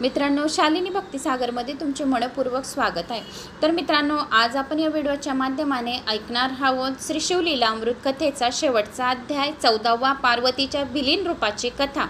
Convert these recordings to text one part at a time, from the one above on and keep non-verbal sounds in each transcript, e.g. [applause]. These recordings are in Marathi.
मित्रांनो शालिनी भक्तिसागरमध्ये तुमचे मनपूर्वक स्वागत आहे. तर मित्रांनो आज आपण या व्हिडिओच्या माध्यमाने ऐकणार आहोत श्री शिवलीला अमृत कथेचा शेवटचा अध्याय चौदावा पार्वतीच्या विलीन रूपाची कथा.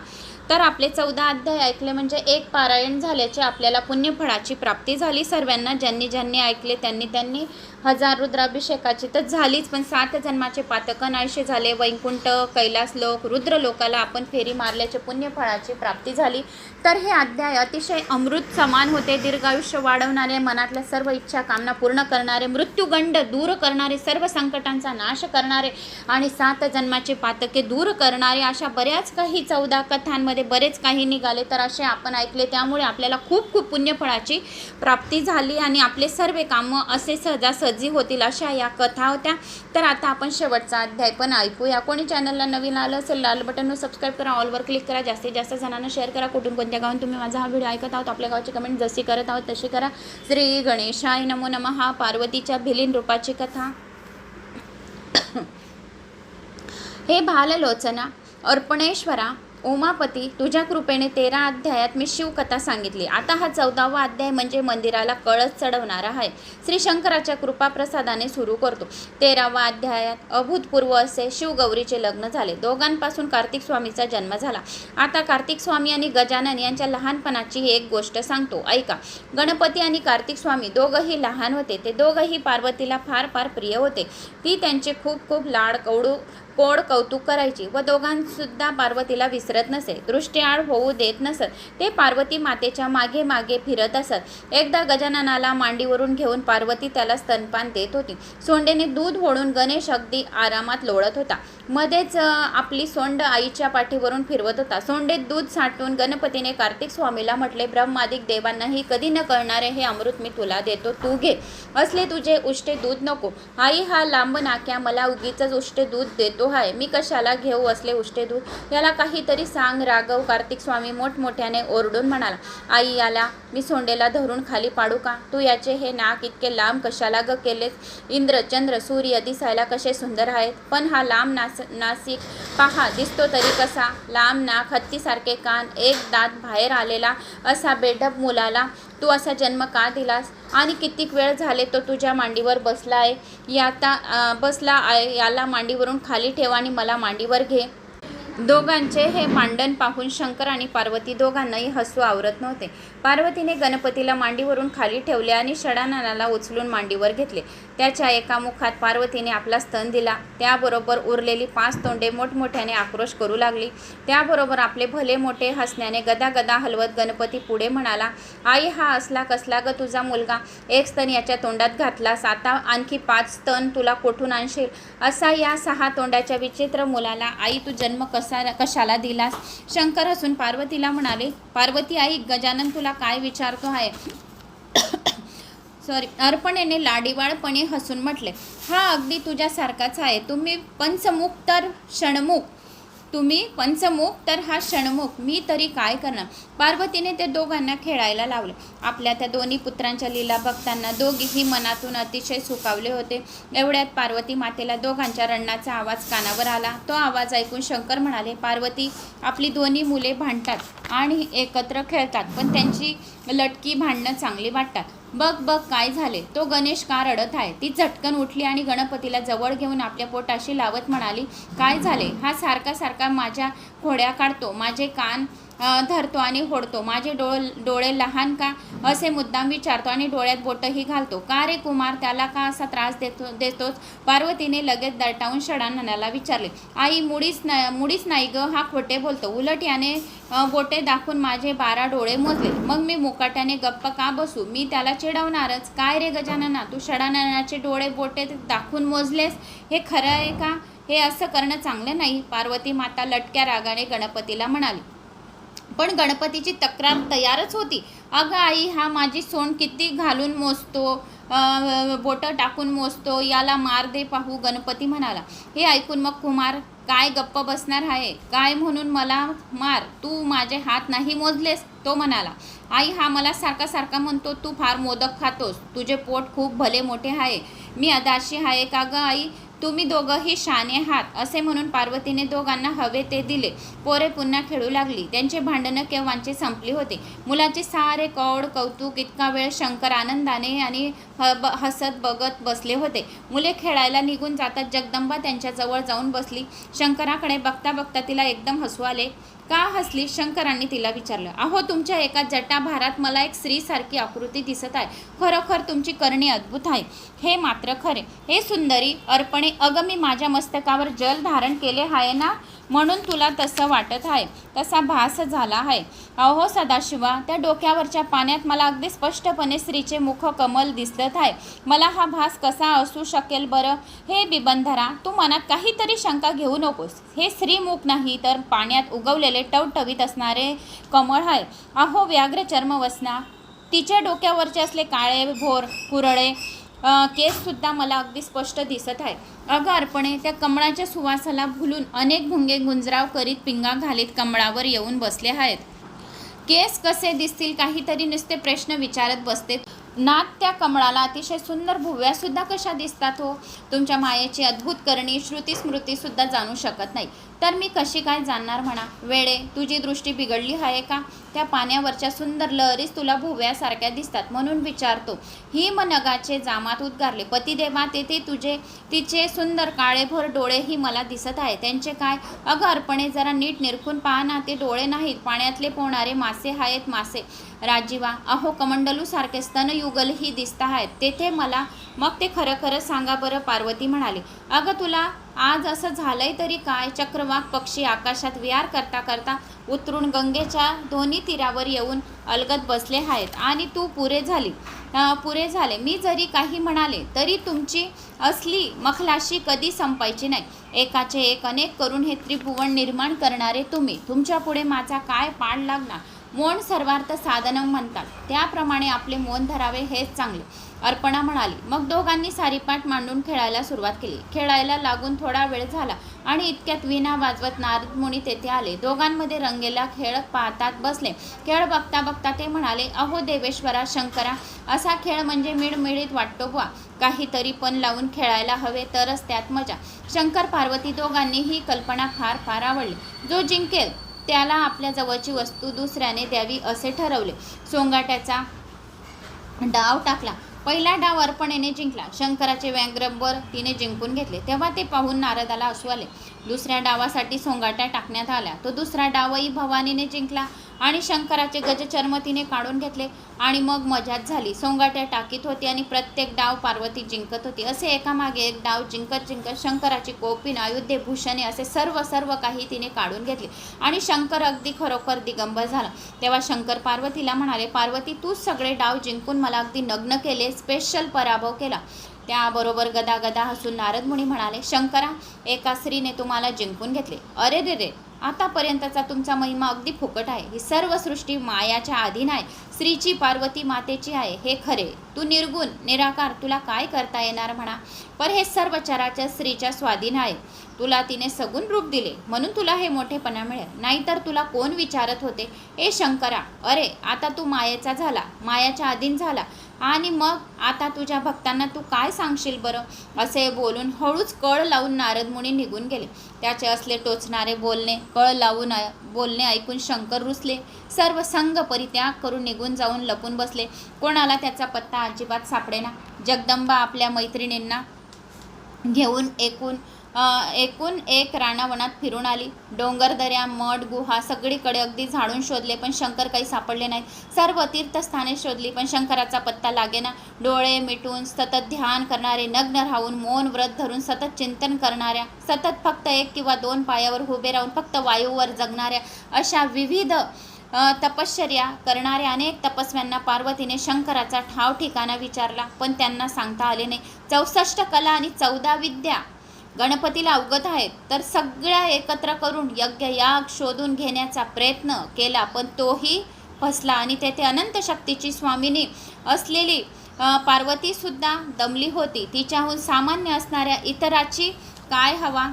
तर आपले चौदा अध्याय ऐकले म्हणजे एक पारायण झाल्याचे आपल्याला पुण्यफळाची प्राप्ती झाली. सर्वांना ज्यांनी ज्यांनी ऐकले त्यांनी त्यांनी. हजार रुद्राभिषेकाची तर झालीच पण सात जन्माचे पातकन नाहीसे झाले. वैकुंठ कैलास लोक रुद्र लोकाला आपण फेरी मारल्याचे पुण्यफळाची प्राप्ती झाली. तर हे अध्याय अतिशय अमृत समान होते. दीर्घायुष्य वाढवणारे मनातल्या सर्व इच्छा कामना पूर्ण करणारे मृत्यूगंड दूर करणारे सर्व संकटांचा नाश करणारे आणि सात जन्माचे पातके दूर करणारे अशा बऱ्याच काही चौदा कथांमध्ये बरेच काही निघाले. तर असे आपण ऐकले. त्यामुळे आपल्याला खूप खूप पुण्यफळाची प्राप्ती झाली आणि आपले सर्व कामं असे सहजासहजी होतील अशा या कथा होत्या. तर आता आपण शेवटचा अध्याय पण ऐकूया. कोणी चॅनलला नवीन आलं असेल लाल बटनवर सबस्क्राईब करा ऑलवर क्लिक करा. जास्तीत जास्त जणांना शेअर करा. कुठून कोणत्या गावात तुम्ही माझा हा व्हिडिओ ऐकत आहोत आपल्या गावाची कमेंट जशी करत आहोत तशी करा. श्री गणेशाय नमो नमः पार्वतीच्या भिलीन रूपाची कथा. [coughs] हे भाललोचना अर्पणेश्वरा उमापती तुझ्या कृपेने तेरा अध्यायात मी शिवकथा सांगितली. आता हा चौदावा अध्याय म्हणजे मंदिराला कळस चढवणारा आहे. श्री शंकराच्या कृपाप्रसादाने सुरू करतो. तेरावा अध्यायात अभूतपूर्व असे शिवगौरीचे लग्न झाले. दोघांपासून कार्तिक स्वामीचा जन्म झाला. आता कार्तिक स्वामी आणि गजानन यांच्या लहानपणाची एक गोष्ट सांगतो. ऐका. गणपती आणि कार्तिक स्वामी दोघंही लहान होते. ते दोघंही पार्वतीला फार फार प्रिय होते. ती त्यांचे खूप खूप लाड कवडू कोड कौतुक करायची व दोघांसुद्धा पार्वतीला विसरत नसे. दृष्टीआड होऊ देत नसत. ते पार्वती मातेच्या मागे मागे फिरत असत. एकदा गजाननाला मांडीवरून घेऊन पार्वती त्याला स्तनपान देत होती. सोंडेने दूध ओढून गणेश अगदी आरामात लोळत होता. मध्येच आपली सोंड आईच्या पाठीवरून फिरवत होता. सोंडेत दूध साठवून गणपतीने कार्तिक स्वामीला म्हटले ब्रह्मादिक देवांनाही कधी न कळणारे हे अमृत मी तुला देतो तू घे. असले तुझे उष्टे दूध नको. आई हा लांब नाक्या मला उगीच उष्टे दूध देतो आहे मी कशाला घेऊ असले उष्टे दूध याला काहीतरी सांग राघव कार्तिक स्वामी मोठमोठ्याने ओरडून म्हणाला. आई याला मी सोंडेला धरून खाली पाडू का? तू याचे हे नाक इतके लांब कशाला ग केलेस? इंद्र चंद्र सूर्य दिसायला कसे सुंदर आहेत. पण हा लांब नास नासिक पहा दिसतो तरी कसा? लांब नाक हत्तीसारखे कान एक दात बाहेर आलेला असा बेढप मुलाला तू असा जन्म का दिलास? आणि कितीक वेळ झाले तो तुझ्या मांडीवर बसला आहे याता बसला आहे याला मांडीवरून खाली ठेव आणि मला मांडीवर घे. दोघांचे हे मांडण पाहून शंकर आणि पार्वती दोघांनाही हसू आवरत नव्हते. पार्वतीने गणपतीला मांडीवरून खाली ठेवले आणि षडाननाला उचलून मांडीवर घेतले. त्याच्या एका मुखात पार्वतीने आपला स्तन दिला. त्याबरोबर उरलेली पाच तोंडे मोठमोठ्याने आक्रोश करू लागली. त्याबरोबर आपले भले मोठे हसण्याने गदा गदा हलवत गणपती पुढे म्हणाला आई हा असला कसला ग तुझा मुलगा? एक स्तन याच्या तोंडात घातलास. आता आणखी पाच स्तन तुला कोठून आणशील? असा या सहा तोंडाच्या विचित्र मुलाला आई तू जन्म कसा कशाला दिलास? शंकर हसून पार्वतीला म्हणाले पार्वती आई गजानन तुला काय विचारतो आहे? सॉरी अर्पणेने लाडीवाळपणे हसून म्हटले हा अगदी तुझ्यासारखाच आहे. तुम्ही पंचमुख तर षणमुख. तुम्ही पंचमुख तर हा षणमुख. मी तरी काय करणार? पार्वतीने ते दोघांना खेळायला लावले. आपल्या त्या दोन्ही पुत्रांच्या लीला बघताना दोघीही मनातून अतिशय सुकावले होते. एवढ्यात पार्वती मातेला दोघांच्या रडण्याचा आवाज कानावर आला. तो आवाज ऐकून शंकर म्हणाले पार्वती आपली दोन्ही मुले भांडतात आणि एकत्र खेळतात पण त्यांची लटकी भांडणं चांगली वाटतात. बघ बघ काय झाले. तो गणेश का रडत आहे? ती झटकन उठली आणि गणपतीला जवळ घेऊन आपल्या पोटाशी लावत म्हणाली काय झाले? हा सारखा सारखा माझ्या घोड्या काढतो. माझे कान धरतो आणि होडतो. माझे डोळ डोळे लहान का? असे मुद्दाम विचारतो आणि डोळ्यात बोटही घालतो. का रे कुमार? त्याला का असा त्रास देतो देतोच पार्वतीने लगेच दरटावून षडाननाला विचारले. आई मुडीच ना मुडीच नाही ग हा खोटे बोलतो. उलट याने बोटे दाखवून माझे बारा डोळे मोजले. मग मी मुकाट्याने गप्प का बसू? मी त्याला चिडवणारच. काय रे गजानना तू षडाननाचे डोळे बोटे दाखवून मोजलेस? हे खरं आहे का? हे असं करणं चांगलं नाही. पार्वती माता लटक्या रागाने गणपतीला म्हणाली. पण गणपतीची तक्रार तयारच होती. अगं आई हा माझी सोंड किती घालून मोजतो बोटं टाकून मोजतो याला मार दे पाहू गणपती म्हणाला. हे ऐकून मग कुमार काय गप्प बसणार आहे? काय म्हणून मला मार? तू माझे हात नाही मोजलेस तो म्हणाला. आई हा मला सारखा सारखा म्हणतो तू फार मोदक खातोस. तुझे पोट खूप भले मोठे आहे. मी अदाशी आहे का गं आई? तुम्ही दोघंही शाने आहात असे म्हणून पार्वतीने दोघांना हवे ते दिले. पोरे पुन्हा खेळू लागली. त्यांचे भांडणं केव्हांचे संपली होते? मुलाचे सारे कौड कौतुक इतका वेळ शंकर आनंदाने आणि ह ब हसत बघत बसले होते. मुले खेळायला निघून जातात. जगदंबा त्यांच्याजवळ जाऊन बसली. शंकराकडे बघता बघता तिला एकदम हसू आले. का हसली? शंकरांनी तिला विचारलं अहो तुमच्या एका जटाभारात मला एक स्त्रीसारखी आकृती दिसत आहे. खरोखर तुमची करणी अद्भुत आहे. हे मात्र खरे. हे सुंदरी अर्पणे अगं मी माझ्या मस्तकावर जल धारण केले आहे ना? म्हणून तुला तसं वाटत आहे तसा भास झाला आहे. अहो सदाशिवा त्या डोक्यावरच्या पाण्यात मला अगदी स्पष्टपणे स्त्रीचे मुख कमल दिसत आहे. मला हा भास कसा असू शकेल बरं? हे बिबंधरा तू मनात काहीतरी शंका घेऊ नकोस. हे स्त्रीमुख नाही तर पाण्यात उगवलेले टवटवीत असणारे कमळ आहे. अहो व्याघ्र चर्मवसना तिच्या डोक्यावरचे असले काळे भोर कुरळे केससुद्धा मला अगदी स्पष्ट दिसत आहे. अगं अर्पणे त्या कमळाच्या सुवासाला भुलून अनेक भुंगे गुंजराव करीत पिंगा घालीत कमळावर येऊन बसले आहेत. केस कसे दिसतील काहीतरी नुसते प्रश्न विचारत बसते. नाक त्या कमळाला अतिशय सुंदर भुव्यासुद्धा कशा दिसतात हो? तुमच्या मायेची अद्भुत करणी श्रुती स्मृतीसुद्धा जाणू शकत नाही. तर मी कशी काय जाणणार म्हणा? वेळे तुझी दृष्टी बिघडली आहे का? त्या पाण्यावरच्या सुंदर लहरीच तुला भुव्यासारख्या दिसतात म्हणून विचारतो. ही मनगाचे जामात उद्गारले. पतिदेवा तेथे तुझे तिचे सुंदर काळेभोर डोळेही मला दिसत आहे त्यांचे काय? अगं अर्पणे जरा नीट निरखून पहा ना ते डोळे नाहीत. पाण्यातले पोहणारे मासे आहेत मासे. राजीवा अहो कमंडलूसारखे स्तनयुगलही दिसत आहेत. तेथे मला मग ते खरं खरं सांगा बरं पार्वती म्हणाली. अगं तुला आज असं झालंय तरी काय? चक्रवाक पक्षी आकाशात विहार करता करता उतरून गंगेच्या दोन्ही तीरावर येऊन अलगत बसले आहेत. आणि तू पुरे झाली. पुरे झाले. मी जरी काही म्हणाले तरी तुमची असली मखलाशी कधी संपायची नाही. एकाचे एक अनेक करून हे त्रिभुवन निर्माण करणारे तुम्ही. तुमच्यापुढे माझा काय पाड लागणार? मौन सर्वार्थ साधनम म्हणतात. त्याप्रमाणे आपले मौन धरावे हेच चांगले. अर्पणा म्हणाली मग दोघांनी सारीपाट मांडून खेळायला सुरुवात केली. खेळायला लागून थोडा वेळ झाला आणि इतक्यात विना वाजवत नारद मुनी तेथे आले. दोघांमध्ये रंगेला खेळ पाहतात बसले. खेळ बघता बघता ते म्हणाले अहो देवेश्वरा शंकरा असा खेळ म्हणजे मिळमिळीत वाटतो बुवा. काहीतरी पण लावून खेळायला हवे तरच त्यात मजा. शंकर पार्वती दोघांनी ही कल्पना फार फार आवडली. जो जिंकेल त्याला आपल्या जवळची वस्तू दुसऱ्याने द्यावी असे ठरवले. सोंगाट्याचा डाव टाकला. पहिला डाव अर्पणेने जिंकला. शंकराचे व्यंग्रबर तिने जिंकून घेतले. तेव्हा ते पाहून नारदाला असू आले. दुसऱ्या डावासाठी सोंगाट्या टाकण्यात आल्या. तो दुसरा डावही भवानीने जिंकला. आणि शंकराचे गजचर्म तिने काढून घेतले आणि मग मजाच झाली. सोंगाट्या टाकीत होती आणि प्रत्येक डाव पार्वती जिंकत होती. असे एकामागे एक डाव जिंकत जिंकत शंकराची कोपिन अयोध्ये भूषणे असे सर्व सर्व काही तिने काढून घेतले. आणि शंकर अगदी खरोखर दिगंबर झाला. तेव्हा शंकर पार्वतीला म्हणाले पार्वती तूच सगळे डाव जिंकून मला अगदी नग्न केले स्पेशल पराभव केला. त्याबरोबर गदा गदा हसून नारद मुनी म्हणाले शंकरा एका स्त्रीने तुम्हाला जिंकून घेतले. अरे रे रे आतापर्यंतचा तुमचा महिमा अगदी फुकट आहे. ही सर्व सृष्टी मायाच्या अधीन आहे. स्त्रीची पार्वती मातेची आहे. हे खरे. तू निर्गुण निराकार तुला काय करता येणार म्हणा? पण हे सर्व चराचर स्त्रीच्या स्वाधीन आहे. तुला तिने सगुण रूप दिले. म्हणून तुला हे मोठेपणा मिळेल. नाहीतर तुला कोण विचारत होते? ए शंकरा अरे आता तू मायेचा झाला. मायाच्या अधीन झाला. आणि मग आता तुझ्या भक्तांना तू काय सांगशील बरं? असे बोलून हळूच कळ लावून नारद मुनी निघून गेले. त्याचे असले टोचणारे बोलणे कळ लावून बोलणे ऐकून शंकर रुसले. सर्व संघ परित्याग करून निघून जाऊन लपून बसले. कोणाला त्याचा पत्ता अजिबात सापडेना. जगदंबा आपल्या मैत्रिणींना घेऊन एकूण एकूण एक रानावनात फिरून आली. डोंगरदऱ्या मठ गुहा सगळीकडे अगदी झाडून शोधले पण शंकर काही सापडले नाहीत. सर्व तीर्थस्थाने शोधली पण शंकराचा पत्ता लागेना. डोळे मिटून सतत ध्यान करणारे नग्न राहून मौन व्रत धरून सतत चिंतन करणाऱ्या सतत फक्त एक किंवा दोन पायावर उभे राहून फक्त वायूवर जगणाऱ्या अशा विविध तपश्चर्या करणाऱ्या अनेक तपस्व्यांना पार्वतीने शंकराचा ठाव ठिकाणा विचारला पण त्यांना सांगता आले नाही. चौसष्ट कला आणि चौदा विद्या गणपतीला अवगत आहेत. तर सगळ्या एकत्र करून यज्ञ याग शोधून घेण्याचा प्रयत्न केला पण तोही फसला आणि तेथे अनंत शक्तीची स्वामिनी असलेली पार्वतीसुद्धा दमली होती. तिच्याहून सामान्य असणाऱ्या इतराची काय हवा?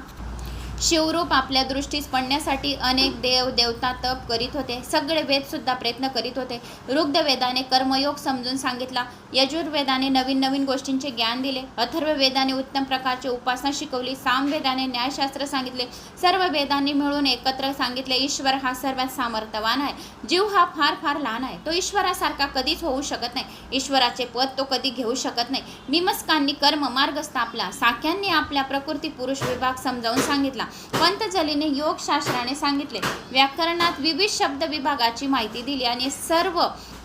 शिवरूप आपल्या दृष्टीस पडण्यासाठी अनेक देव देवता तप करीत होते. सगळे वेदसुद्धा प्रयत्न करीत होते. ऋग्धवेदाने कर्मयोग समजून सांगितला. यजुर्वेदाने नवीन नवीन गोष्टींचे ज्ञान दिले. अथर्ववेदाने उत्तम प्रकारची उपासना शिकवली. सामवेदाने न्यायशास्त्र सांगितले. सर्व वेदांनी मिळून एकत्र सांगितले ईश्वर हा सर्वात सामर्थ्यवान आहे. जीव हा फार फार लहान आहे. तो ईश्वरासारखा कधीच होऊ शकत नाही. ईश्वराचे पद तो कधी घेऊ शकत नाही. मिमस्कांनी कर्म मार्ग स्थापला साख्यांनी आपल्या प्रकृती पुरुष विभाग समजावून सांगितला. पंतजलीने योगशास्त्राने सांगितले. व्याकरणात विविध शब्द विभागाची माहिती दिली आणि सर्व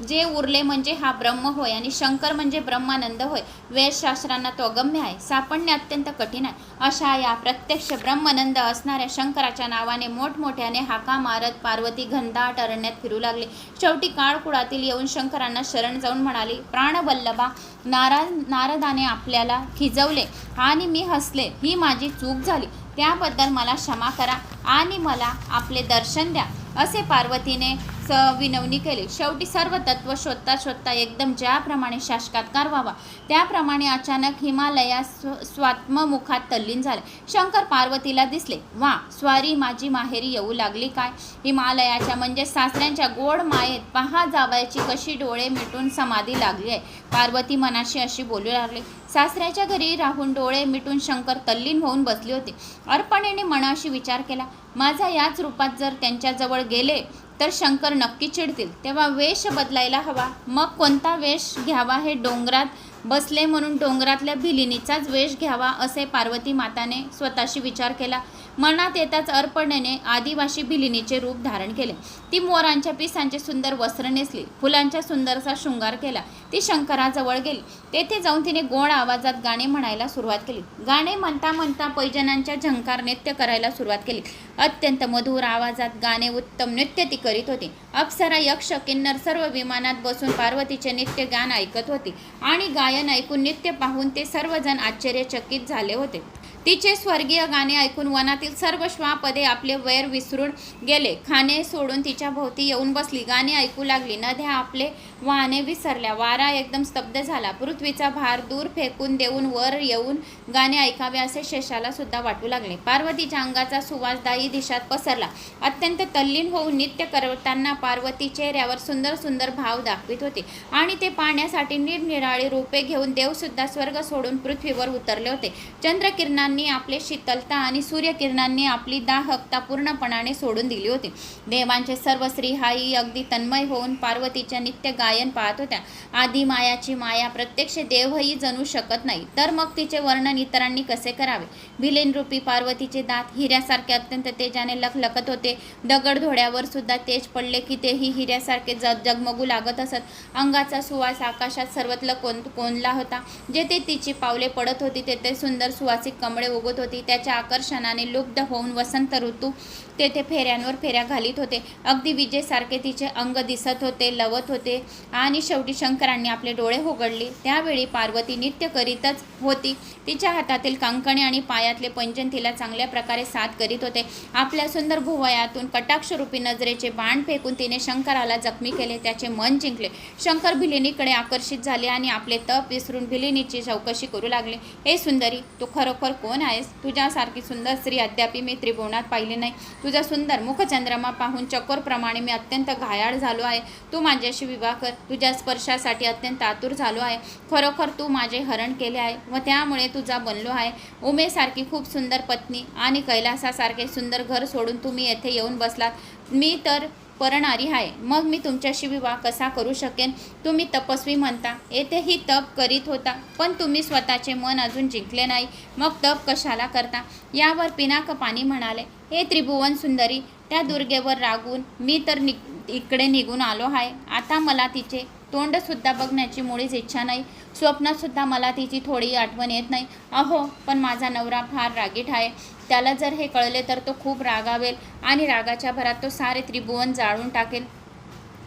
जे उरले म्हणजे हा ब्रह्म होय आणि शंकर म्हणजे ब्रह्मानंद होय. वेदशास्त्रांना तो अगम्य आहे. सापडणे अत्यंत कठीण आहे. अशा या प्रत्यक्ष ब्रह्मानंद असणाऱ्या शंकराच्या नावाने मोठमोठ्याने हाका मारत पार्वती घनदाट अरण्यात फिरू लागले. शेवटी काळकुळातील येऊन शंकरांना शरण जाऊन म्हणाली प्राणवल्लभा नारा नारदाने आपल्याला खिजवले आणि मी हसले. ही माझी चूक झाली. त्याबद्दल मला क्षमा करा आणि मला आपले दर्शन द्या असे पार्वतीने विनवणी केली. शेवटी सर्व तत्व शोधता शोधता एकदम ज्याप्रमाणे शासकात्कार व्हावा त्याप्रमाणे अचानक हिमालया स्व स्वात्ममुखात तल्लीन झाले. शंकर पार्वतीला दिसले वा स्वारी माझी माहेरी येऊ लागली काय? हिमालयाच्या म्हणजे सासऱ्यांच्या गोड मायेत पहा जावायची कशी डोळे मिटून समाधी लागली आहे. पार्वती मनाशी अशी बोलू लागली सासऱ्याच्या घरी राहून डोळे मिटून शंकर तल्लीन होऊन बसले होते. अर्पणेने मनाशी विचार केला माझा याच रूपात जर त्यांच्याजवळ गेले तर शंकर नक्की चिडतील. तेव्हा वेश बदलायला हवा. मग कोणता वेश घ्यावा हे डोंगरात बसले म्हणून डोंगरातल्या भिलिनीचाच वेश घ्यावा असे पार्वती माताने स्वतःशी विचार केला. मनात येताच अर्पणेने आदिवासी भिलिनीचे रूप धारण केले. ती मोरांच्या पिसांचे सुंदर वस्त्र नेसली. फुलांच्या सुंदरसा शृंगार केला. ती शंकराजवळ गेली. तेथे जाऊन तिने गोड आवाजात गाणे म्हणायला सुरुवात केली. गाणे म्हणता म्हणता पैजनांच्या झंकार नृत्य करायला सुरुवात केली. अत्यंत मधुर आवाजात गाणे उत्तम नृत्य ती करीत होती. अप्सरा यक्ष किन्नर सर्व विमानात बसून पार्वतीचे नित्य गान ऐकत होती. आणि गायन ऐकून नृत्य पाहून ते सर्वजण आश्चर्यचकित झाले होते. तिचे स्वर्गीय गाणे ऐकून वनातील सर्व श्वापदे आपले वैर विसरून गेले. खाणे सोडून तिच्या भोवती येऊन बसली. गाणे ऐकू लागली. नद्या आपले वाहने विसरल्या. वारा एकदम स्तब्ध झाला. पृथ्वीचा भार दूर फेकून देऊन वर येऊन गाणे ऐकावे असे शेषाला सुद्धा वाटू लागले. पार्वतीच्या अंगाचा सुवासदायी दिशात पसरला. अत्यंत तल्लीन होऊन नित्य करताना पार्वती चेहऱ्यावर सुंदर सुंदर भाव दाखवित होते आणि ते पाहण्यासाठी निरनिराळी रूपे घेऊन देवसुद्धा स्वर्ग सोडून पृथ्वीवर उतरले होते. चंद्रकिरणांनी आपले शीतलता आणि सूर्यकिरणांनी आपली दाहकता पूर्णपणाने सोडून दिली होती. देवांचे सर्व स्त्री अगदी तन्मय होऊन पार्वतीच्या नित्य गायन पाहत होत्या. आधी मायाची माया प्रत्यक्ष देवही जणू शकत नाही. तर मग तिचे वर्णन इतरांनी कसे करावे? भिलेन रूपी पार्वतीचे दात हिऱ्यासारखे अत्यंत तेजाने लखलखत होते. दगडधोड्यावर सुद्धा तेज पडले की तेही हिऱ्यासारखे ज जगमगू लागत असत. अंगाचा सुवास आकाशात सर्वत्र कोण कोणला होता. जेथे तिची पावले पडत होती तेथे सुंदर सुवासिक कमळे उगत होती. त्याच्या आकर्षणाने लुब्ध होऊन वसंत ऋतू तेथे फेऱ्यांवर फेऱ्या घालीत होते. अगदी विजेसारखे तिचे अंग दिसत होते लवत होते आणि शेवटी शंकरांनी आपले डोळे उघडले. त्यावेळी पार्वती नित्य करीतच होती. तिच्या हातातील कंकणे आणि पायातले पंजन तिला चांगल्या प्रकारे साथ करीत होते. आपल्या सुंदर भुवयातून कटाक्षरूपी नजरेचे बाण फेकून तिने शंकराला जखमी केले. त्याचे मन जिंकले. शंकर भिलिनीकडे आकर्षित झाले आणि आपले तप विसरून भिलिनीची चौकशी करू लागले. हे सुंदरी तू खरोखर कोण आहेस? तुझ्यासारखी सुंदर स्त्री अद्यापि मी त्रिभुवनात पाहिली नाही. तुझा सुंदर मुखचंद्रमा पाहून चकोरप्रमाणे मी अत्यंत घायाळ झालो आहे. तू माझ्याशी विवाह कर. तुझ्या स्पर्शासाठी अत्यंत आतुर झालो आहे. खरोखर तू माझे हरण केले आहे व त्यामुळे तुझा बनलो आहे. उमेसारखी खूप सुंदर पत्नी आणि कैलासासारखे सुंदर घर सोडून तुम्ही येथे येऊन बसलात. मी तर परणारी आहे. मग मी तुमच्याशी विवाह कसा करू शकेन? तुम्ही तपस्वी म्हणता. येथेही तप करीत होता पण तुम्ही स्वतःचे मन अजून जिंकले नाही. मग तप कशाला करता? यावर पिनाक पाणी म्हणाले. हे त्रिभुवन सुंदरी त्या दुर्गेवर रागून मी तर नि इकडे निघून आलो आहे. आता मला तिचे तोंडसुद्धा बघण्याची मुळीच इच्छा नाही. स्वप्नातसुद्धा मला तिची थोडी आठवण येत नाही. अहो पण माझा नवरा फार रागीट आहे. त्याला जर हे कळले तर तो खूप रागावेल आणि रागाच्या भरात तो सारे त्रिभुवन जाळून टाकेल.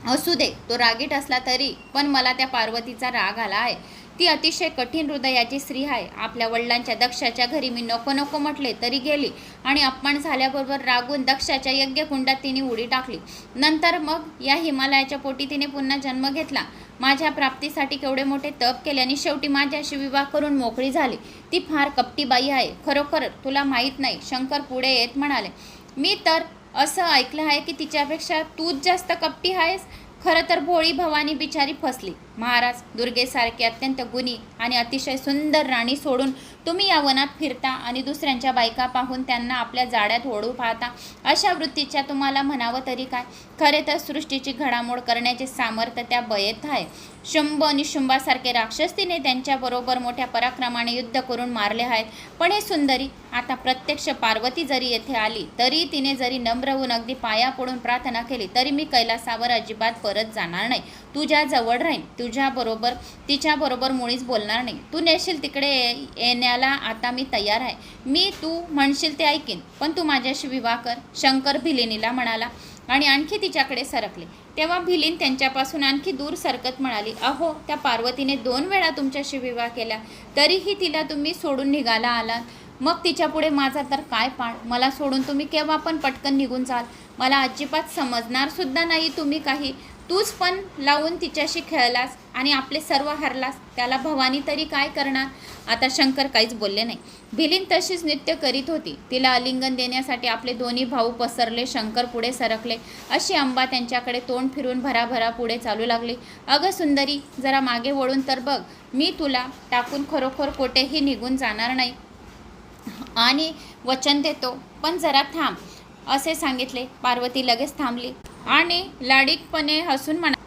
असू दे तो रागीट असला तरी पण मला त्या पार्वतीचा राग आला आहे. ती अतिशय कठीण हृदयाची स्त्री आहे. आपल्या वडिलांच्या दक्षाच्या घरी मी नको नको म्हटले तरी गेली आणि अपमान झाल्याबरोबर रागून दक्षाच्या यज्ञकुंडात तिने उडी टाकली. नंतर मग या हिमालयाच्या पोटी तिने पुन्हा जन्म घेतला. माझ्या प्राप्तीसाठी केवढे मोठे तप केले आणि शेवटी माझ्याशी विवाह करून मोकळी झाली. ती फार कपटी बाई आहे. खरोखर तुला माहीत नाही. शंकर पुढे येत म्हणाले मी तर असं ऐकलं आहे की तिच्यापेक्षा तूच जास्त कपटी आहेस? खरं तर भोळी भवानी बिचारी फसली. महाराज दुर्गेसारखी अत्यंत गुणी आणि अतिशय सुंदर राणी सोडून तुम्ही या वनात फिरता आणि दुसऱ्यांच्या बायका पाहून त्यांना आपल्या जाड्यात ओढू पाहता अशा वृत्तीच्या तुम्हाला म्हणावं तरी काय? खरे तर सृष्टीची घडामोड करण्याचे सामर्थ्य त्या बयेत आहे. शुंभ आणि शुंभासारखे राक्षस तिने त्यांच्याबरोबर मोठ्या पराक्रमाने युद्ध करून मारले आहेत. पण हे सुंदरी आता प्रत्यक्ष पार्वती जरी येथे आली तरी तिने जरी नम्र होऊन अगदी पाया पडून प्रार्थना केली तरी मी कैलासावर अजिबात परत जाणार नाही. तुझ्या जवळ राहीन. तुझ्याबरोबर तिच्याबरोबर मुळीच बोलणार नाही. तू नेशील तिकडे ये- येण्याला आता मी तयार आहे. मी तू म्हणशील ते ऐकीन. पण तू माझ्याशी विवाह कर शंकर भिलिनीला म्हणाला. आणि आणखी तिच्याकडे सरकले. तेव्हा भिलीन त्यांच्यापासून आणखी दूर सरकत म्हणाली अहो त्या पार्वतीने दोन वेळा तुमच्याशी विवाह केला. तरीही तिला तुम्ही सोडून निघाला आलात. मग तिच्या पुढे माझा तर काय पाण मला सोडून तुम्ही केव्हा पण पटकन निघून जाल? मला अजिबात समजणार सुद्धा नाही तुम्ही काही. तूच पण लावून तिच्याशी खेळलास आणि आपले सर्व हरलास त्याला भवानी तरी काय करणार? आता शंकर काहीच बोलले नाही. भिलीन तशीच नृत्य करीत होती. तिला आलिंगन देण्यासाठी आपले दोन्ही भाऊ पसरले शंकर पुढे सरकले. अशी अंबा त्यांच्याकडे तोंड फिरून भराभरा पुढे चालू लागली. अगं सुंदरी जरा मागे वळून तर बघ. मी तुला टाकून खरोखर कोठेही निघून जाणार नाही. आणि वचन देतो पण जरा थांब असे सांगितले. पार्वती लगेच थांबली. आणि लाडीकपणे हसून म्हणा.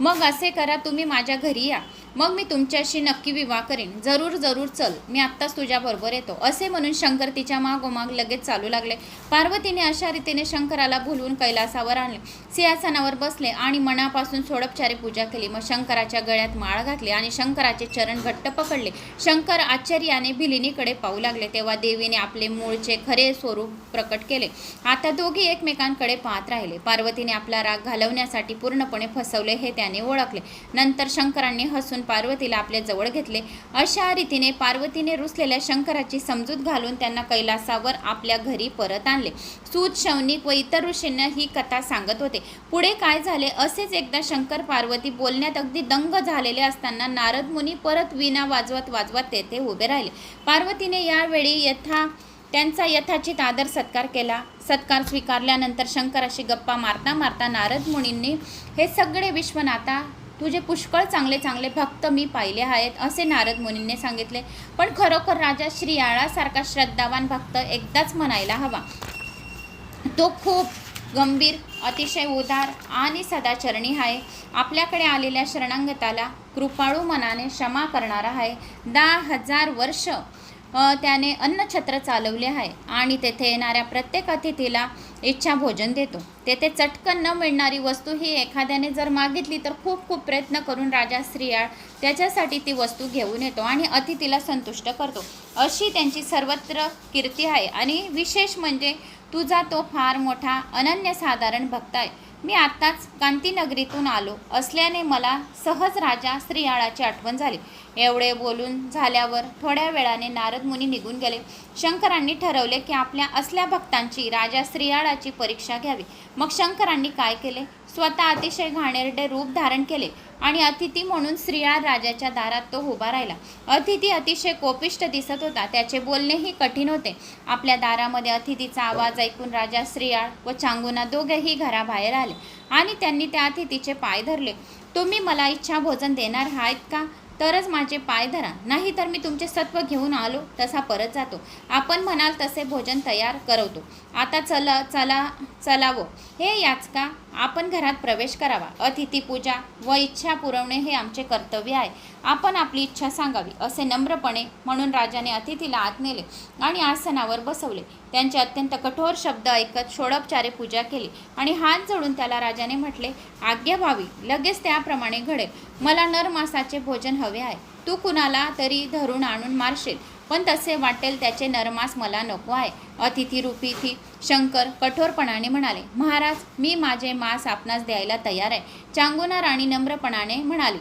मग असे करा तुम्ही माझ्या घरी या. मग मी तुमच्याशी नक्की विवाह करेन. जरूर जरूर चल. मी आत्ताच तुझ्याबरोबर येतो. असे म्हणून शंकर तिच्या मागोमाग लगेच चालू लागले. पार्वतीने अशा रीतीने शंकराला भुलवून कैलासावर आणले. सिंहासनावर बसले आणि मनापासून सोडपचारी पूजा केली. मग शंकराच्या गळ्यात माळ घातली आणि शंकराचे चरण घट्ट पकडले. शंकर आश्चर्याने भिलिनीकडे पाहू लागले. तेव्हा देवीने आपले मूळचे खरे स्वरूप प्रकट केले. आता दोघी एकमेकांकडे पाहत राहिले. पार्वतीने आपला राग घालवण्यासाठी पूर्णपणे फसवले हे त्याने ओळखले. नंतर शंकरांनी हसून पार्वतीला आपल्या जवळ घेतले. अशा रीतीने पार्वतीने रुसलेल्या शंकराची समजूत घालून त्यांना कैलासावर आपल्या घरी परत आणले. सूत शौनिक व इतर ऋषींना ही कथा सांगत होते. पुढे काय झाले? असेच एकदा शंकर पार्वती बोलण्यात अगदी दंग झालेले असताना नारद मुनी परत विना वाजवत वाजवत तेथे उभे राहिले. पार्वतीने यावेळी यथा त्यांचा यथाचित आदर सत्कार केला. सत्कार स्वीकारल्यानंतर शंकराशी गप्पा मारता मारता नारद मुनींनी हे सगळे विश्वनाथा तुझे पुष्कळ चांगले चांगले भक्त मी पाहिले आहेत असे नारद मुनींनी सांगितले. पण खरोखर राजा श्रीयाळासारखा श्रद्धावान भक्त एकदाच म्हणायला हवा. तो खूप गंभीर अतिशय उदार आणि सदाचरणी आहे. आपल्याकडे आलेल्या शरणांगताला कृपाळू मनाने क्षमा करणारा आहे. दहा हजार वर्ष त्याने अन्नछत्र चालवले आहे आणि तेथे येणाऱ्या प्रत्येक अतिथीला इच्छा भोजन देतो. तेथे चटकन न मिळणारी वस्तू ही एखाद्याने जर मागितली तर खूप खूप प्रयत्न करून राजा स्त्रियाळ त्याच्यासाठी ती वस्तू घेऊन येतो आणि अतिथीला संतुष्ट करतो. अशी त्यांची सर्वत्र कीर्ती आहे आणि विशेष म्हणजे तुझा तो फार मोठा अनन्यसाधारण भक्त आहे. मी आत्ताच कांतीनगरीतून आलो असल्याने मला सहज राजा श्रीयाळाची आठवण झाली. एवढे बोलून झाल्यावर थोड्या वेळाने नारद मुनी निघून गेले. शंकरांनी ठरवले की आपल्या असल्या भक्तांची राजा श्रीयाळाची परीक्षा घ्यावी. मग शंकरांनी काय केले? स्वतः अतिशय घाणेरडे रूप धारण केले. आणि अतिथी म्हणून श्रीयाळ राजाच्या दारात तो उभा राहिला. अतिथी अतिशय कोपिष्ट दिसत होता. त्याचे बोलणेही कठीण होते. आपल्या दारामध्ये अतिथीचा आवाज ऐकून राजा श्रीयाळ व चांगुना दोघेही घराबाहेर आले आणि त्यांनी त्या अतिथीचे पाय धरले. तुम्ही मला इच्छा भोजन देणार आहात का? तरच माझे पाय धरा. नाही तर मी तुमचे सत्व घेऊन आलो तसा परत जातो. आपण म्हणाल तसे भोजन तयार करवतो. आता चला चला चलावं. हे याचका आपण घरात प्रवेश करावा. अतिथी पूजा व इच्छा पुरवणे हे आमचे कर्तव्य आहे. आपण आपली इच्छा सांगावी असे नम्रपणे म्हणून राजाने अतिथीला आत नेले आणि आसनावर बसवले. त्यांचे अत्यंत कठोर शब्द ऐकत षोडोपचारे पूजा केली आणि हात जोडून त्याला राजाने म्हटले आज्ञा व्हावी. लगेच त्याप्रमाणे घडेल. मला नरमासाचे भोजन हवे आहे. तू कुणाला तरी धरून आणून मारशील. पण तसे वाटेल त्याचे नरमास मला नको आहे. अतिथी रूपी थी शंकर कठोरपणाने म्हणाले महाराज मी माझे मांस आपणास द्यायला तयार आहे. चांगुना राणी नम्रपणाने म्हणाली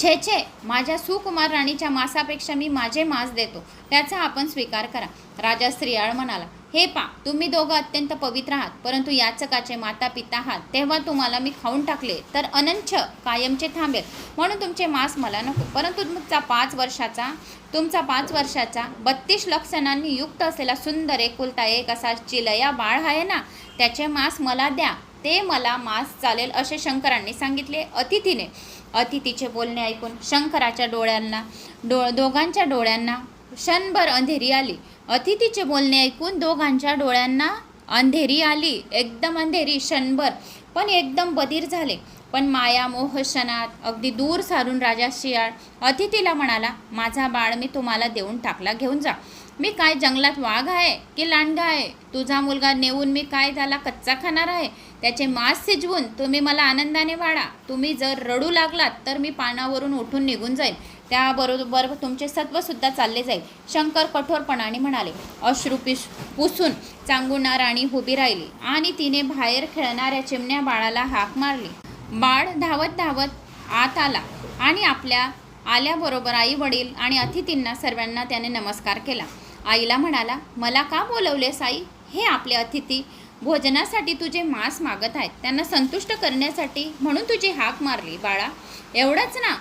छे छे माझ्या सुकुमार राणीच्या मांसापेक्षा मी माझे मांस देतो. त्याचा आपण स्वीकार करा. राजा स्त्रियाळ म्हणाला हे पा तुम्ही दोघं अत्यंत पवित्र आहात परंतु याचकाचे माता पिता आहात. तेव्हा तुम्हाला मी खाऊन टाकले तर अनंच कायमचे थांबेल. म्हणून तुमचे मांस मला नको. परंतु तुमचा पाच वर्षाचा तुमचा पाच वर्षाचा बत्तीस लक्षणांनी युक्त असलेला सुंदर एकुलता एक असा चिलया बाळ आहे ना त्याचे मांस मला द्या. ते मला मांस चालेल असे शंकरांनी सांगितले अतिथीने. अतिथीचे बोलणे ऐकून शंकराच्या डोळ्यांना डो दोघांच्या डोळ्यांना क्षणभर अंधेरी आली. अतिथीचे बोलणे ऐकून दोघांच्या डोळ्यांना अंधेरी आली. एकदम अंधेरी क्षणभर पण एकदम बधीर झाले. पण माया मोह क्षणात अगदी दूर सारून राजा शियाळ अतिथीला म्हणाला माझा बाळ मी तुम्हाला देऊन टाकला घेऊन जा. मी काय जंगलात वाघ आहे की लांडगा आहे? तुझा मुलगा नेऊन मी काय त्याला कच्चा खाणार आहे? त्याचे मांस शिजवून तुम्ही मला आनंदाने वाढा. तुम्ही जर रडू लागलात तर मी पानावरून उठून निघून जाईल. त्याबरोबर तुमचे सत्वसुद्धा चालले जाईल. शंकर कठोरपणाने म्हणाले अश्रू पिश पुसून चांगुणा राणी उभी राहिली आणि तिने बाहेर खेळणाऱ्या चिमण्या बाळाला हाक मारली. बाळ धावत धावत आत आला आणि आपल्या आल्याबरोबर आई वडील आणि अतिथींना सर्वांना त्याने नमस्कार केला. आईला म्हणाला मला का बोलवलेस आई? हे आपले अतिथी भोजनासाठी तुझे मांस मागत आहेत. त्यांना संतुष्ट करण्यासाठी म्हणून तुझी हाक मारली बाळा. एवढंच ना?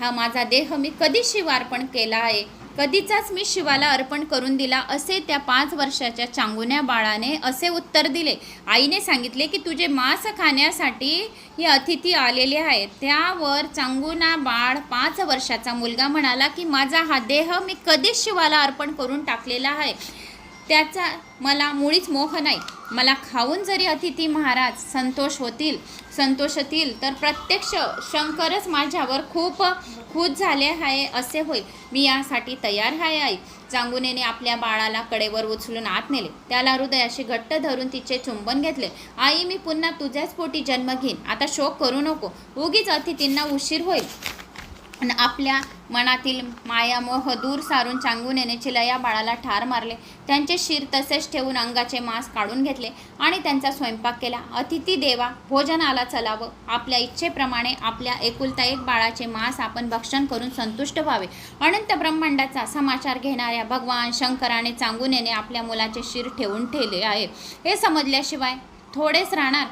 हा माझा देह मी कधी शिवार्पण केला आहे? कधीचाच मी शिवाला अर्पण करून दिला असे त्या पाच वर्षाच्या चांगुन्या बाळाने असे उत्तर दिले. आईने सांगितले की तुझे मांस खाण्यासाठी हे अतिथी आलेले आहेत. त्यावर चांगुना बाळ पाच वर्षाचा मुलगा म्हणाला की माझा हा देह मी कधीच शिवाला अर्पण करून टाकलेला आहे? त्याचा मला मुळीच मोह नाही. मला खाऊन जरी अतिथी महाराज संतोष होतील संतोष होतील तर प्रत्यक्ष शंकरच माझ्यावर खूप खुश झाले आहे असे होईल मी यासाठी तयार आहे आई. चांगुनेने आपल्या बाळाला कडेवर उचलून आत नेले. त्याला हृदयाशी घट्ट धरून तिचे चुंबन घेतले. आई मी पुन्हा तुझ्याच पोटी जन्म घेईन. आता शोक करू नको. उगीच अतिथींना उशीर होईल. आणि आपल्या मनातील मायामोह दूर सारून चांगूनेने चिलया बाळाला ठार मारले. त्यांचे शिर तसेच ठेवून अंगाचे मांस काढून घेतले आणि त्यांचा स्वयंपाक केला. अतिथी देवा भोजनाला चलावं. आपल्या इच्छेप्रमाणे आपल्या एकुलता एक बाळाचे मांस आपण भक्षण करून संतुष्ट व्हावे. अनंत ब्रह्मांडाचा समाचार घेणाऱ्या भगवान शंकराने चांगुनेने आपल्या मुलाचे शिर ठेवून ठेवले आहे. हे समजल्याशिवाय थोडेच राहणार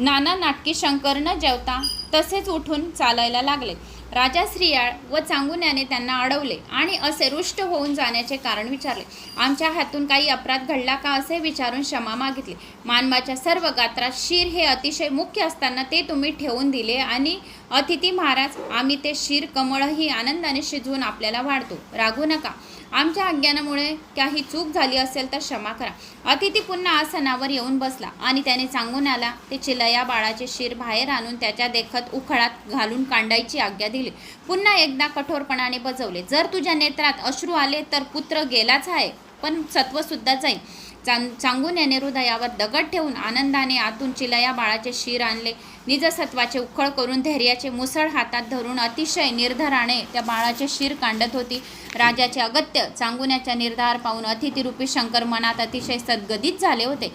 नाना नाटकी शंकर न जेवता तसेच उठून चालायला लागले. राजा श्रीयाळ व चांगुन्याने त्यांना अडवले आणि असे रुष्ट होऊन जाण्याचे कारण विचारले. आमच्या हातून काही अपराध घडला का असे विचारून क्षमा मागितली. मानवाच्या सर्व गात्रात शिर हे अतिशय मुख्य असताना ते तुम्ही ठेवून दिले आणि अतिथी महाराज आम्ही ते शिर कमळही आनंदाने शिजवून आपल्याला वाढतो. रागू नका. आमच्या अज्ञानामुळे काही चूक झाली असेल तर क्षमा करा. अतिथी पुन्हा आसनावर येऊन बसला आणि त्याने सांगून आला ते चिलया बाळाचे शिर बाहेर आणून त्याच्या देखत उखळात घालून कांडायची आज्ञा दिली. पुन्हा एकदा कठोरपणाने बजवले. जर तुझ्या नेत्रात अश्रू आले तर पुत्र गेलाच आहे पण सत्वसुद्धा जाईल चां चांगून याने हृदयावर दगड ठेवून आनंदाने आतून चिलया बाळाचे शिर आणले. निजसत्वाचे उखळ करून धैर्याचे मुसळ हातात धरून अतिशय निर्धाराने त्या बाळाचे शिर कांडत होती. राजाचे अगत्य चांगुण्याचा निर्धार पाहून अतिथिरूपी शंकर मनात अतिशय सद्गदित झाले होते.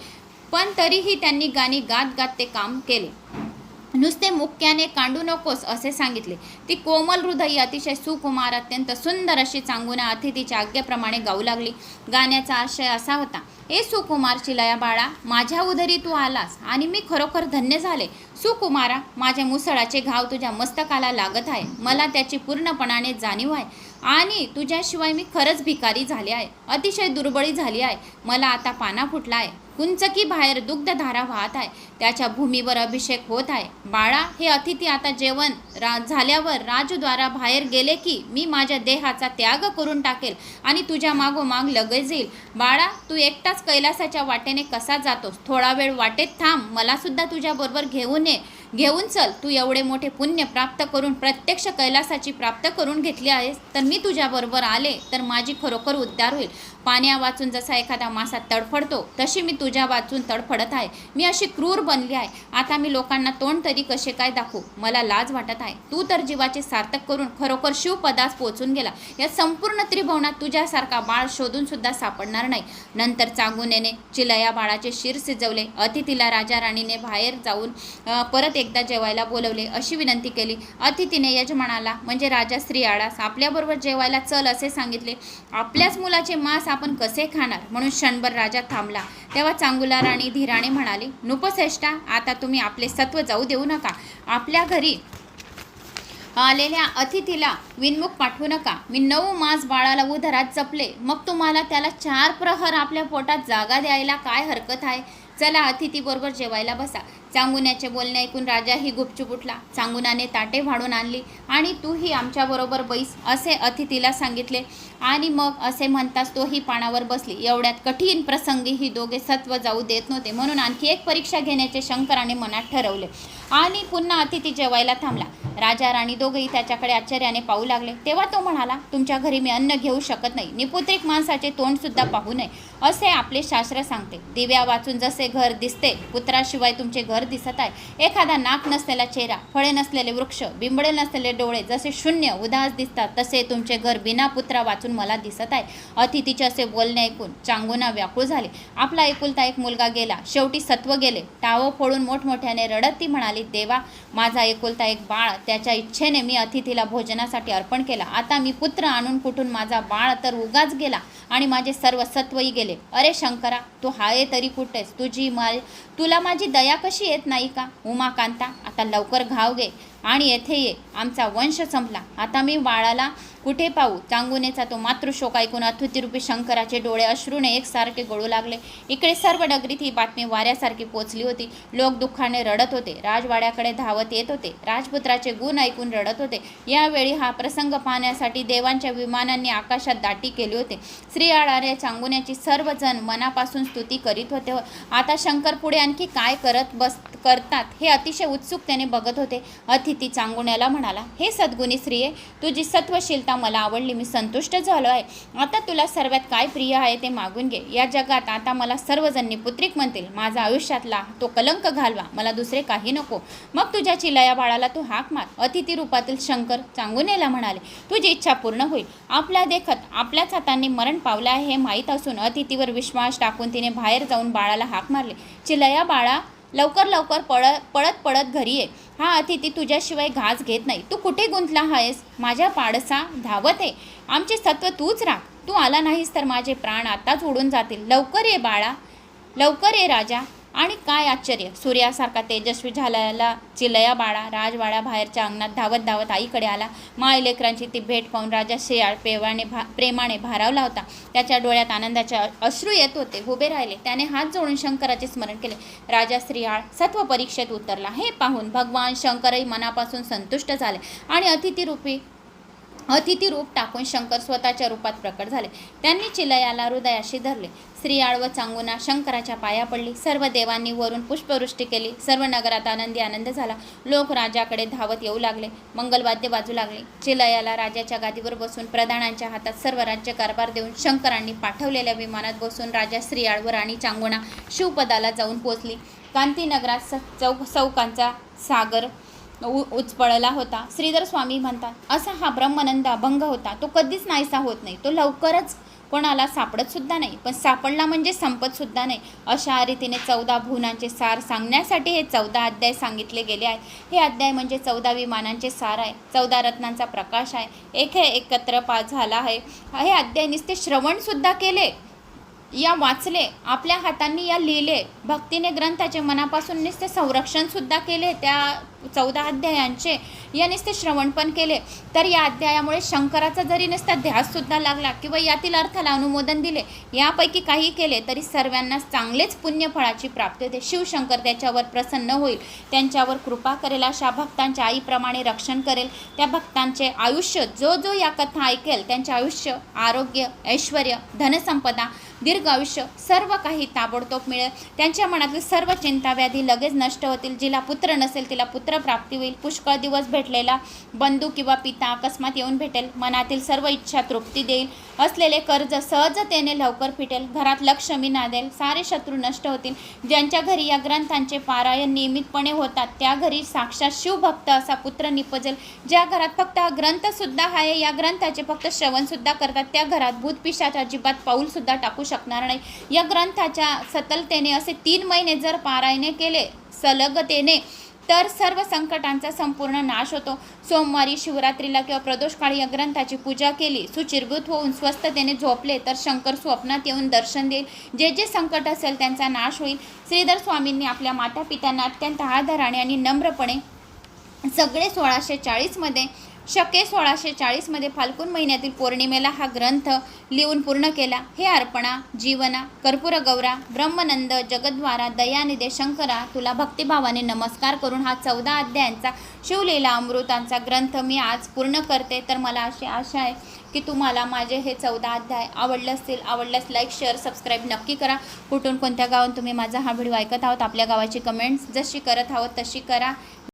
पण तरीही त्यांनी गाणी गात गात ते काम केले. नुसते मुक्याने कांडू नकोस असे सांगितले. ती कोमल हृदयी अतिशय सुकुमार अत्यंत सुंदर अशी चांगुना अतिथीच्या आज्ञेप्रमाणे गाऊ लागली. गाण्याचा आशय असा होता ए सुकुमार चिलया बाळा माझ्या उदरी तू आलास आणि मी खरोखर धन्य झाले. सुकुमारा माझ्या मुसळाचे घाव तुझ्या मस्तकाला लागत आहे. मला त्याची पूर्णपणाने जाणीव आहे आणि तुझ्याशिवाय मी खरंच भिकारी झाले आहे. अतिशय दुर्बळी झाली आहे. मला आता पाना फुटला आहे. कुंचकी बाहेर दुग्धधारा वाहत आहे. त्याच्या भूमीवर अभिषेक होत आहे. बाळा हे अतिथी आता जेवण रा झाल्यावर राजद्वारा बाहेर गेले की मी माझ्या देहाचा त्याग करून टाकेल आणि तुझ्या मागोमाग लगेच येईल. बाळा तू एकटाच कैलासाच्या वाटेने कसा जातोस? थोडा वेळ वाटेत थांब. मलासुद्धा तुझ्याबरोबर घेऊन ये. घेऊन चल. तू एवढे मोठे पुण्य प्राप्त करून प्रत्यक्ष कैलासाची प्राप्त करून घेतली आहेस तर मी तुझ्याबरोबर आले तर माझी खरोखर उद्धार होईल. पाण्या वाचून जसा एखादा मासा तडफडतो तशी मी तुझ्या वाचून तडफडत आहे. मी अशी क्रूर बनली आहे. आता मी लोकांना तोंड तरी कसे काय दाखवू? मला लाज वाटत आहे. तू तर जीवाचे सार्थक करून खरोखर शिवपदास पोचून गेला. या संपूर्ण त्रिभुवनात तुझ्यासारखा बाळ शोधून सुद्धा सापडणार नाही. नंतर चांगुनेने चिलया बाळाचे शिर शिजवले अतिथीला राजा राणीने बाहेर जाऊन परत एकदा जेवायला बोलवले. अशी विनंती केली. अतिथीने यजमानाला म्हणजे राजा श्री आपल्याबरोबर जेवायला चल असे सांगितले. आपल्याच मुलाचे मांस आपण कसे खाणार? म्हणून क्षणभर राजा थांबला. तेव्हा चांगुला राणी धीराने म्हणाली नुपश्रेष्ठा आता तुम्ही आपले सत्व जाऊ देऊ नका. आपल्या घरी आलेल्या अतिथीला विनमुख पाठवू नका. मी नऊ मास बाळाला उदरात जपले. मग तुम्हाला त्याला चार प्रहर आपल्या पोटात जागा द्यायला काय हरकत आहे? चला अतिथीबरोबर जेवायला बसा. चांगुण्याचे बोलणे ऐकून राजाही गुपचूप उठला. चांगुनाने ताटे वाढून आणली आणि तूही आमच्याबरोबर बैस असे अतिथीला सांगितले. आणि मग असे म्हणताच तोही पानावर बसली. एवढ्यात कठीण प्रसंगी ही दोघे सत्व जाऊ देत नव्हते. म्हणून आणखी एक परीक्षा घेण्याचे शंकराने मनात ठरवले. आणि पुन्हा अतिथी जेवायला थांबला. राजा राणी दोघेही त्याच्याकडे आश्चर्याने पाहू लागले. तेव्हा तो म्हणाला तुमच्या घरी मी अन्न घेऊ शकत नाही. निपुत्रिक माणसाचे तोंडसुद्धा पाहू नये असे आपले शास्त्र सांगते. दिव्या वाचून जसे घर दिसते पुत्राशिवाय तुमचे घर दिसत आहे. एखादा नाक नसलेला चेहरा फळे नसलेले वृक्ष बिंबळे नसलेले डोळे जसे शून्य उदास दिसतात तसे तुमचे घर बिना पुत्रा वाचून मला दिसत आहे. अतिथीचे असे बोलणे ऐकून चांगुना व्याकुळ झाले. आपला एकुलता एक मुलगा गेला. शेवटी सत्व गेले. टावं फोडून मोठमोठ्याने रडत ती म्हणाली देवा माझा एकुलता एक बाळ त्याच्या इच्छेने मी अतिथीला भोजनासाठी अर्पण केला. आता मी पुत्र आणून कुठून माझा बाळ तर उगाच गेला आणि माझे सर्व सत्वही गेले. अरे शंकरा तू हाये तरी कुठेस? तुझी मा तुला माझी दया कशी आहे येत नाही का? उमाकांता आता लवकर घाव घे. आणि येथे ये. आमचा वंश संपला. आता मी बाळाला कुठे पाहू? चांगुनेचा तो मातृशोक ऐकून अथुतीरूपी शंकराचे डोळे अश्रूने एकसारखे गळू लागले. इकडे सर्व डगरीत ही बातमी वाऱ्यासारखी पोचली होती. लोक दुःखाने रडत होते. राजवाड्याकडे धावत येत होते. राजपुत्राचे गुण ऐकून रडत होते. यावेळी हा प्रसंग पाहण्यासाठी देवांच्या विमानांनी आकाशात दाटी केली होती. श्री आळारे चांगुण्याची सर्वजण मनापासून स्तुती करीत होते. आता शंकर पुढे आणखी काय करत बस करतात हे अतिशय उत्सुकतेने बघत होते. अतिथी चांगुण्याला म्हणाला हे सद्गुणी स्त्रिये तुझी सत्वशीलता मला आवडली मी संतुष्ट झालो आहे. आता तुला सर्वात काय प्रिय आहे ते मागून घे. या जगात आता मला सर्वजण पुत्रिक म्हणतील. माझा आयुष्यातला तो कलंक घालवा. मला दुसरे काही नको. मग तुझ्या चिलया बाळाला तू हाक मार. अतिथी रूपातील शंकर चांगुनेला म्हणाले तुझी इच्छा पूर्ण होईल. आपल्या देखत आपल्याच हातांनी मरण पावलं आहे हे माहीत असून अतिथीवर विश्वास टाकून तिने बाहेर जाऊन बाळाला हाक मारले. चिलया बाळा लवकर लवकर पळत पळत पळत घरी ये. हा अतिथी तुझ्याशिवाय घास घेत नाही. तू कुठे गुंतला आहेस? माझ्या पाडसा धावत आहे आमचे सत्व तूच राख. तू आला नाहीस तर माझे प्राण आताच उडून जातील. लवकर ये बाळा. लवकर ये राजा. आणि काय आश्चर्य? सूर्यासारखा तेजस्वी झालेला चिलया बाळा राजवाडा बाहेरच्या अंगणात धावत धावत आईकडे आला. माय लेकरांची ती भेट पाहून राजा शेयाळ पेवाने भा प्रेमाने भारावला होता. त्याच्या डोळ्यात आनंदाचे अश्रू येत होते. उभे राहिले. त्याने हात जोडून शंकराचे स्मरण केले. राजा श्रीयाळ सत्व परीक्षेत उतरला. हे पाहून भगवान शंकरही मनापासून संतुष्ट झाले आणि अतिथीरूपी अतिथी रूप टाकून शंकर स्वतःच्या रूपात प्रकट झाले. त्यांनी चिलयाला हृदयाशी धरले. श्रीयाळ व चांगुना शंकराच्या पाया पडली. सर्व देवांनी वरून पुष्पवृष्टी केली. सर्व नगरात आनंदी आनंद झाला. लोक राजाकडे धावत येऊ लागले. मंगलवाद्य वाजू लागले. चिलयाला राजाच्या गादीवर बसून प्रधानांच्या हातात सर्व राज्य कारभार देऊन शंकरांनी पाठवलेल्या विमानात बसून राजा स्त्रियाळ व राणी चांगुणा शिवपदाला जाऊन पोचली. कांतीनगरात स चौ चौकांचा सागर उ उचपळला होता. श्रीधर स्वामी म्हणतात असा हा ब्रह्मानंद अभंग होता. तो कधीच नाहीसा होत नाही. तो लवकरच कोणाला सापडतसुद्धा नाही. पण सापडला म्हणजे संपतसुद्धा नाही. अशा रीतीने चौदा भुवनांचे सार सांगण्यासाठी हे चौदा अध्याय सांगितले गेले आहेत. हे अध्याय म्हणजे चौदा विमानांचे सार आहे. चौदा रत्नांचा प्रकाश आहे. एक हे एकत्र पा झाला आहे. हे अध्याय नुसते श्रवणसुद्धा केले. या वाचले. आपल्या हातांनी या लिहिले. भक्तीने ग्रंथाचे मनापासून नुसते संरक्षणसुद्धा केले. त्या चौदा अध्यायांचे या नुसते श्रवण पण केले. तर या अध्यायामुळे शंकराचा जरी नुसता ध्याससुद्धा लागला किंवा यातील अर्थाला अनुमोदन दिले यापैकी काही केले तरी सर्वांना चांगलेच पुण्यफळाची प्राप्ती होते. शिवशंकर त्याच्यावर प्रसन्न होईल. त्यांच्यावर कृपा करेल अशा भक्तांच्या आईप्रमाणे रक्षण करेल. त्या भक्तांचे आयुष्य जो जो या कथा ऐकेल त्यांचे आयुष्य आरोग्य ऐश्वर धनसंपदा दीर्घ आयुष्य सर्व काही ताबडतोब मिळेल. त्यांच्या मनातील सर्व चिंता व्याधी लगेच नष्ट होतील. जिला पुत्र नसेल तिला पुत्र प्राप्ती होईल. पुष्कळ दिवस भेटलेला बंधू किंवा पिता अकस्मात येऊन भेटेल. मनातील सर्व इच्छा तृप्ती देईल. असलेले कर्ज सहजतेने लवकर फिटेल. घरात लक्ष्मी नादेल. सारे शत्रू नष्ट होतील. ज्यांच्या घरी या ग्रंथांचे पारायण नियमितपणे होतात त्या घरी साक्षात शिवभक्त असा पुत्र निपजेल. ज्या घरात फक्त हा ग्रंथसुद्धा आहे या ग्रंथाचे फक्त श्रवणसुद्धा करतात त्या घरात भूतपिशाच्या अजिबात पाऊलसुद्धा टाकू शकणार नाही. या ग्रंथाच्या सतलतेने असे तीन महिने जर पारायणे केले सलगतेने तर सर्व संकटांचा संपूर्ण नाश होतो. सोमवारी शिवरात्रीला किंवा प्रदोषकाळी या ग्रंथाची पूजा केली. सुचिरभूत होऊन स्वस्थतेने झोपले तर शंकर स्वप्नात येऊन दर्शन देईल. जे जे संकट असेल त्यांचा नाश होईल. श्रीधर स्वामींनी आपल्या माता पित्यांना अत्यंत आदराने आणि नम्रपणे सगळे सोळाशे चाळीसमध्ये शके सोळाशे चाळीसमध्ये फाल्गुन महिन्यातील पौर्णिमेला हा ग्रंथ लिहून पूर्ण केला. हे अर्पणा जीवना कर्पूर गौरा ब्रह्मनंद जगद्वारा दयानिधे शंकरा तुला भक्तिभावाने नमस्कार करून हा चौदा अध्यायांचा शिवलीला अमृतांचा ग्रंथ मी आज पूर्ण करते. तर मला अशी आशा आहे की तुम्हाला माझे हे चौदा अध्याय आवडले असतील. आवडल्यास लाईक शेअर सबस्क्राईब नक्की करा. कुठून कोणत्या गावात तुम्ही माझा हा व्हिडिओ ऐकत आहोत आपल्या गावाची कमेंट्स जशी करत आहोत तशी करा.